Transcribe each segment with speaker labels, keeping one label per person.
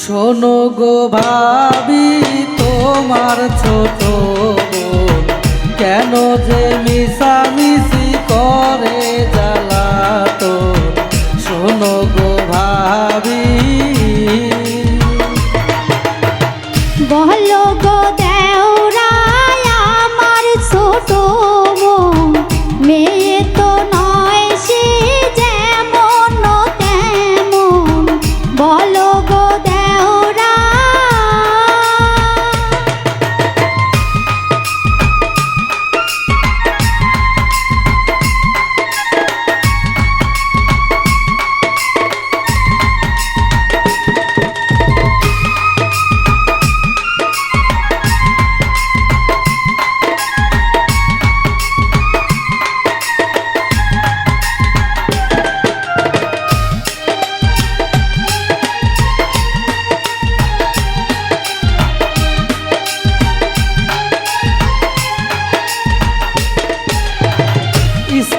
Speaker 1: শোনো গো ভাবি, তোমার ছোট কেন যে মিশামিশি করে জ্বালাতো শোনো গো ভাবি।
Speaker 2: বলো গো দেওরায় আমার ছোট মেয়ে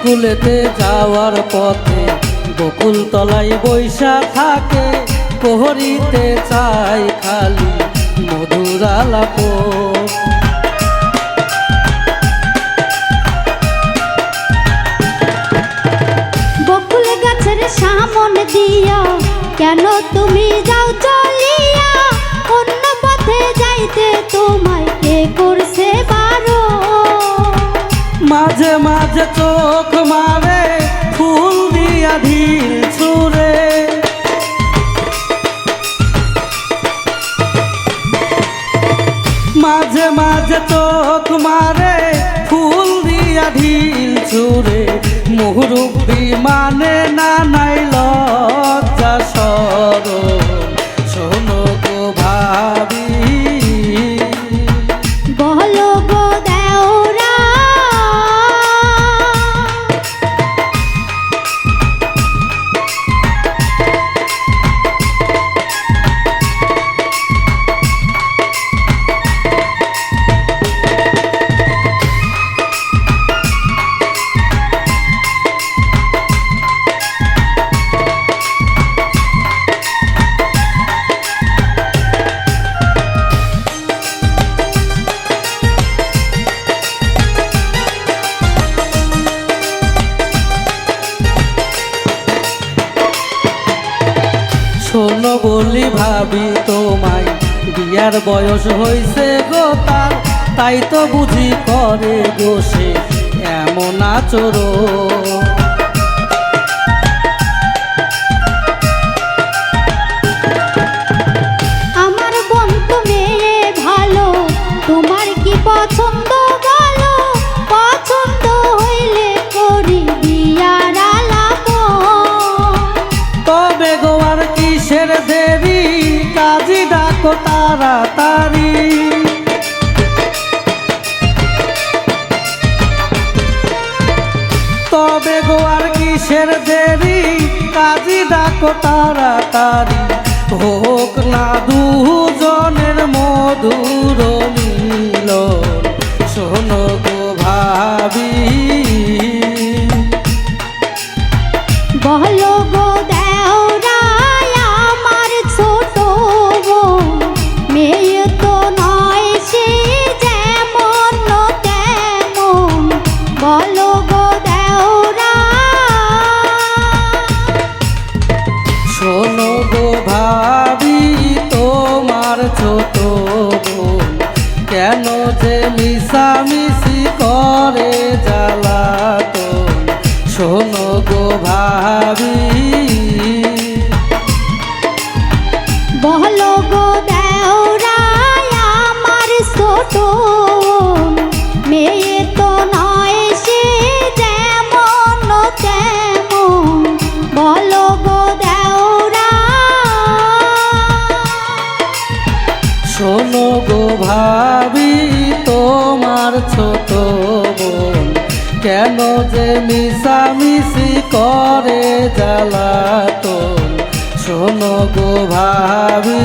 Speaker 1: স্কুলেতে যাওয়ার পথে বকুল তলায় বৈশা থাকে, প্রহরিতে চাই খালি মধুর আলাপ
Speaker 2: দিয়া, কেন তুমি যাও চলিয়া? অন্য পথে যাইতে তোমায় কে
Speaker 1: মাঝে মাঝে চোখ মারে, ফুল দিয়া ঢিল ছুরে মাঝে মাঝে চোখ মারে, ফুল দিয়া ঢিল ছুরে মুহুরুব্বি মানে না নাই লজ্জা।
Speaker 2: বলি
Speaker 1: ভাবি তোমায়, বিয়ার বয়স হয়েছে গো তাই তো বুঝি করে বসে এমন আচরো
Speaker 2: আমার বোন তো মেয়ে ভালো, তোমার কি পছন্দ?
Speaker 1: ডাকো তাড়াতাড়ি। তবে গোয়ার কিসের দেরি? কাজী ডাকো তাড়াতাড়ি। হোক না দুজনের মধুর মিলন, শোনো গো ভাবি।
Speaker 2: বলো গো
Speaker 1: মিশামিশি করে জ্বালাতো কেন যে মিশামিশি করে জ্বালাত শোনো গো ভাবি।